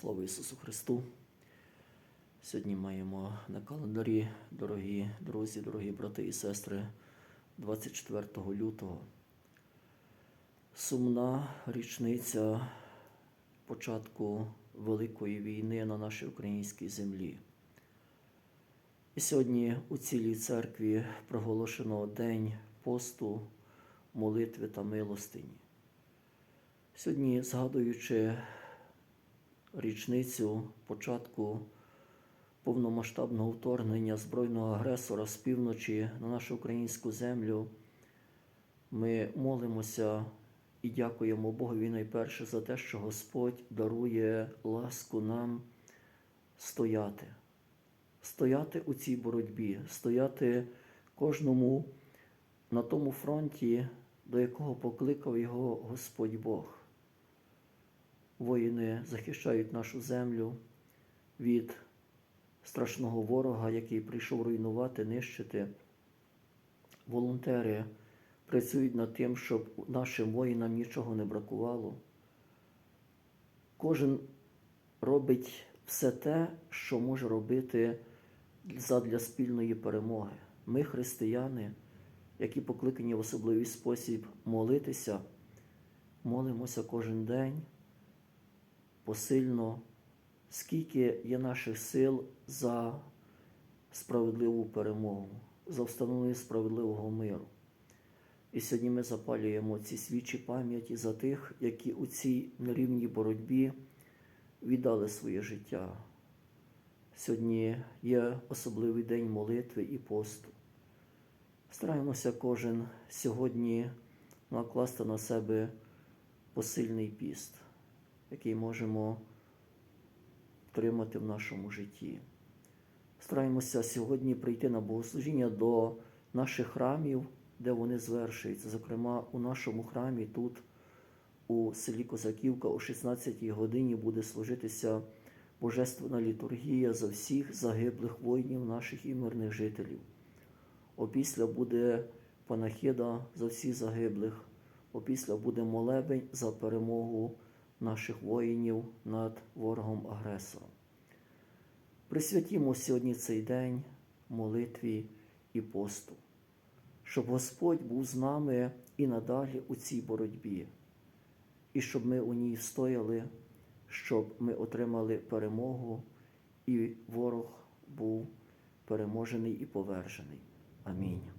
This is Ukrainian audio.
Слава Ісусу Христу! Сьогодні маємо на календарі, дорогі друзі, дорогі брати і сестри, 24 лютого. Сумна річниця початку Великої війни на нашій українській землі. І сьогодні у цілій церкві проголошено День посту, молитви та милостині. Сьогодні, згадуючи річницю початку повномасштабного вторгнення збройного агресора з півночі на нашу українську землю, ми молимося і дякуємо Богові найперше за те, що Господь дарує ласку нам стояти, стояти у цій боротьбі, стояти кожному на тому фронті, до якого покликав його Господь Бог. Воїни захищають нашу землю від страшного ворога, який прийшов руйнувати, нищити. Волонтери працюють над тим, щоб нашим воїнам нічого не бракувало. Кожен робить все те, що може робити задля спільної перемоги. Ми, християни, які покликані в особливий спосіб молитися, молимося кожен день посильно, скільки є наших сил за справедливу перемогу, за встановлення справедливого миру. І сьогодні ми запалюємо ці свічі пам'яті за тих, які у цій нерівній боротьбі віддали своє життя. Сьогодні є особливий день молитви і посту. Стараємося кожен сьогодні накласти на себе посильний піст, який можемо втримати в нашому житті. Стараємося сьогодні прийти на богослужіння до наших храмів, де вони звершуються. Зокрема, у нашому храмі тут, у селі Козаківка, о 16-й годині буде служитися Божественна літургія за всіх загиблих воїнів наших і мирних жителів. Опісля буде панахида за всіх загиблих. Опісля буде молебень за перемогу наших воїнів над ворогом-агресором. Присвятімо сьогодні цей день молитві і посту, щоб Господь був з нами і надалі у цій боротьбі, і щоб ми у ній встояли, щоб ми отримали перемогу, і ворог був переможений і повержений. Амінь.